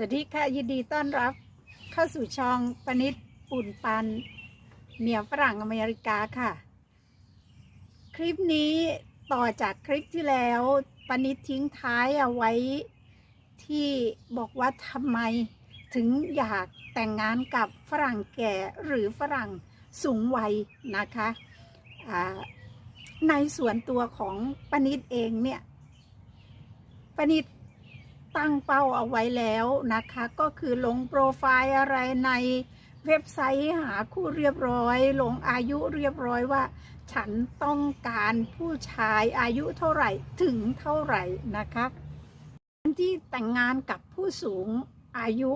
สวัสดีค่ะ ยินดีต้อนรับเข้าสู่ช่องปนิดปุ่นปันเมียฝรั่งอเมริกาค่ะ คลิปนี้ต่อจากคลิปที่แล้วปนิดทิ้งท้ายเอาไว้ที่บอกว่าทำไมถึงอยากแต่งงานกับฝรั่งแก่หรือฝรั่งสูงวัยนะคะในส่วนตัวของปนิดเองเนี่ยปนิด ตั้งเป้าเอาไว้แล้วนะคะ ก็คือลงโปรไฟล์อะไรในเว็บไซต์หาคู่เรียบร้อย ลงอายุเรียบร้อยว่า ฉันต้องการผู้ชายอายุเท่าไหร่ถึงเท่าไหร่นะคะที่แต่งงานกับผู้สูงอายุ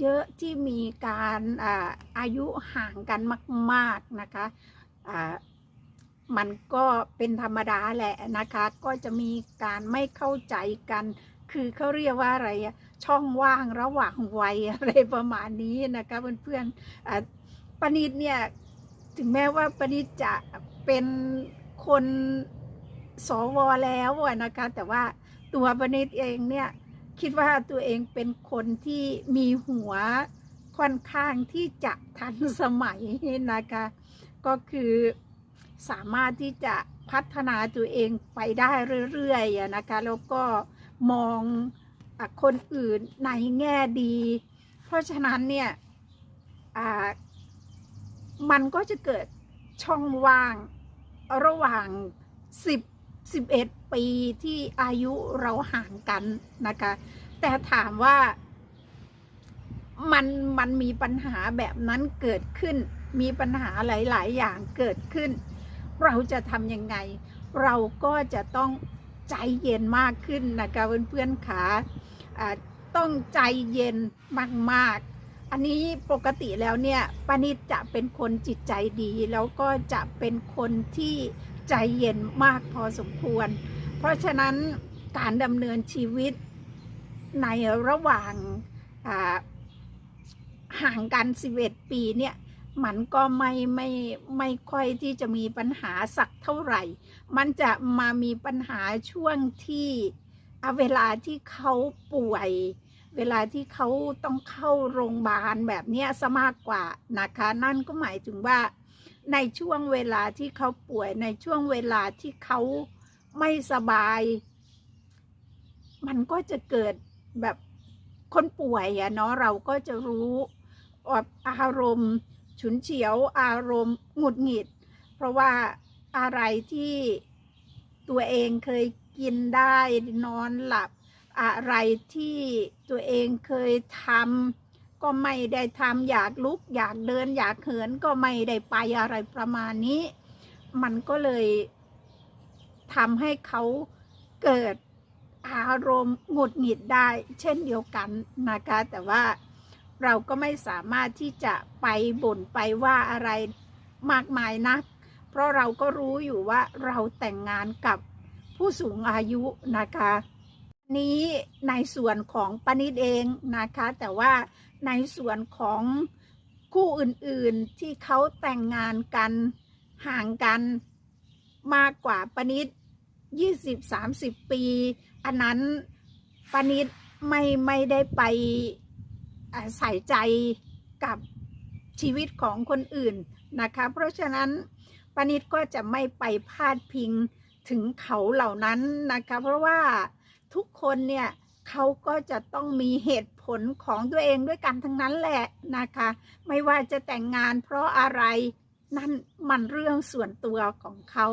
เยอะๆที่มีการอาอายุห่างกันมาก ๆนะคะมันก็เป็นธรรมดาแหละนะคะ ก็จะมีการไม่เข้าใจกัน คือเขาเรียกว่าอะไรอะช่องว่างระหว่างวัยอะไรประมาณนี้นะคะเพื่อนๆอะปณิดเนี่ยถึงแม้ว่าปณิดจะเป็นคนสวแล้วนะคะ แต่ว่าตัวปณิดเองเนี่ยคิดว่าตัวเองเป็นคนที่มีหัวค่อนข้างที่จะทันสมัยนะคะ ก็คือสามารถที่จะพัฒนาตัวเองไปได้เรื่อยๆนะคะ แล้วก็ มองอคนอื่นในแง่ดี เพราะฉะนั้นเนี่ยมันก็จะเกิดช่องว่างระหว่าง 10 11 ปีที่อายุเราห่างกันนะคะ แต่ถามว่ามันมันมีปัญหาแบบนั้นเกิดขึ้น มีปัญหาหลาย ๆ อย่างเกิดขึ้น เราจะทำยังไง เราก็จะต้อง ใจเย็นมากขึ้นนะคะเพื่อนๆขาอ่าต้องใจเย็นมากๆ อันนี้ปกติแล้วเนี่ยปานิดจะเป็นคนจิตใจดี แล้วก็จะเป็นคนที่ใจเย็นมากพอสมควร เพราะฉะนั้นการดำเนินชีวิตในระหว่างห่างกัน 11 ปีเนี่ย มันก็ไม่ไม่ไม่ค่อยที่จะมีปัญหาสักเท่าไหร่ มันจะมามีปัญหาช่วงที่อะเวลาที่เขาป่วย เวลาที่เขาต้องเข้าโรงพยาบาลแบบนี้ซะมากกว่านะคะ นั่นก็หมายถึงว่า ในช่วงเวลาที่เขาป่วยในช่วงเวลาที่เขาไม่สบาย มันก็จะเกิดแบบคนป่วยอะเนาะเราก็จะรู้อารมณ์ ฉุนเฉียวอารมณ์หงุดหงิด เพราะว่าอะไรที่ตัวเองเคยกินได้นอนหลับ อะไรที่ตัวเองเคยทำก็ไม่ได้ทำอยากลุก อยากเดิน อยากเหินก็ไม่ได้ไปอะไรประมาณนี้ มันก็เลยทำให้เขาเกิดอารมณ์หงุดหงิดได้ เช่นเดียวกันนะคะแต่ว่า เราก็ไม่สามารถที่จะไปบ่นไปว่าอะไรมากมายนักเพราะเราก็รู้อยู่ว่าเราแต่งงานกับผู้สูงอายุนะคะนี้ในส่วนของปณิดเองนะคะ แต่ว่าในส่วนของคู่อื่นๆที่เขาแต่งงานกันห่างกันมากกว่าปณิด20-30 ปี อันนั้นปณิดไม่ไม่ได้ไป ใส่ใจกับชีวิตของคนอื่นนะคะ เพราะฉะนั้นปณิดก็จะไม่ไปพาดพิงถึงเขาเหล่านั้นนะคะ เพราะว่าทุกคนเนี่ยเขาก็จะต้องมีเหตุผลของตัวเองด้วยกันทั้งนั้นแหละนะคะ ไม่ว่าจะแต่งงานเพราะอะไรนั่นมันเรื่องส่วนตัวของเขา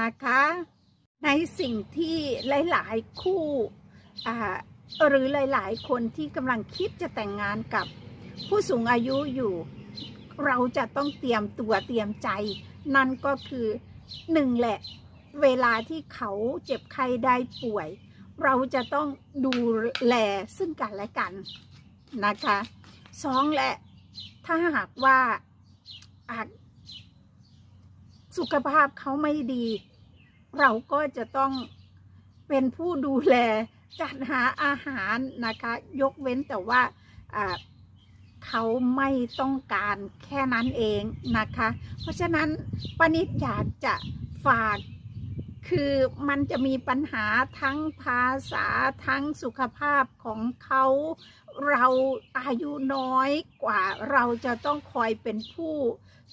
นะคะ ในสิ่งที่หลาย ๆ คู่อ่า หรือหลาย ๆ คนที่กำลังคิดจะแต่งงานกับผู้สูงอายุอยู่ เราจะต้องเตรียมตัวเตรียมใจ นั่นก็คือหนึ่งแหละ เวลาที่เขาเจ็บไข้ได้ป่วย เราจะต้องดูแลซึ่งกันและกันนะคะสองแหละถ้าหากว่าสุขภาพเขาไม่ดี เราก็จะต้องเป็นผู้ดูแล จัดหาอาหารนะคะ ยกเว้นแต่ว่าเขาไม่ต้องการแค่นั้นเองนะคะ เพราะฉะนั้นปนิดอยากจะฝากคือมันจะมีปัญหาทั้งภาษาทั้งสุขภาพของเขาเราอายุน้อยกว่าเราจะต้องคอยเป็นผู้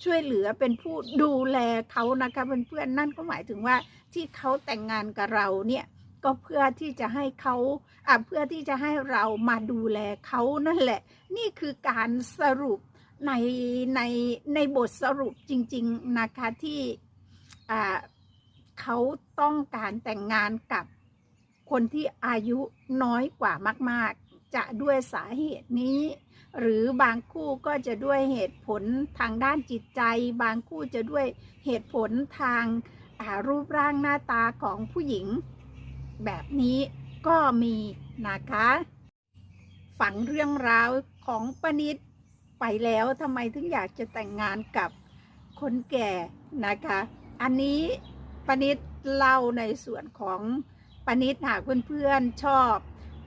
ช่วยเหลือเป็นผู้ดูแลเขานะคะเพื่อนๆนั่นก็หมายถึงว่าที่เขาแต่งงานกับเราเนี่ย ก็เพื่อที่จะให้เขาอะเพื่อที่จะให้เรามาดูแลเขานั่นแหละ นี่คือการสรุปในในในบทสรุปจริง ๆ นะคะที่อ่าเขาต้องการแต่งงานกับคนที่อายุน้อยกว่ามาก ๆ จะด้วยสาเหตุนี้ หรือบางคู่ก็จะด้วยเหตุผลทางด้านจิตใจ บางคู่จะด้วยเหตุผลทางารูปร่างหน้าตาของผู้หญิง แบบนี้ก็มีนะคะ ฝังเรื่องราวของปนิดไปแล้วทำไมถึงอยากจะแต่งงานกับคนแก่นะคะ อันนี้ปนิดเล่าในส่วนของปนิดหากเพื่อนๆชอบ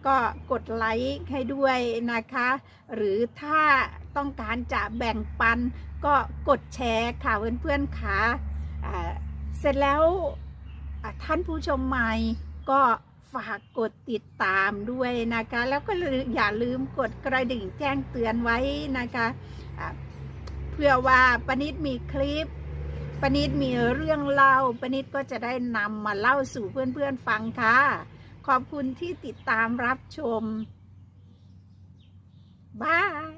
ก็กดไลค์ให้ด้วยนะคะ หรือถ้าต้องการจะแบ่งปันก็กดแชร์ค่ะเพื่อนๆค่ะอ่าเสร็จแล้วท่านผู้ชมใหม่ ก็ฝากกดติดตามด้วยนะคะ แล้วก็อย่าลืมกดกระดิ่งแจ้งเตือนไว้นะคะเพื่อว่าปนิดมีคลิปปนิดมีเรื่องเล่าปนิดก็จะได้นำมาเล่าสู่เพื่อนๆฟังค่ะ ขอบคุณที่ติดตามรับชมบาย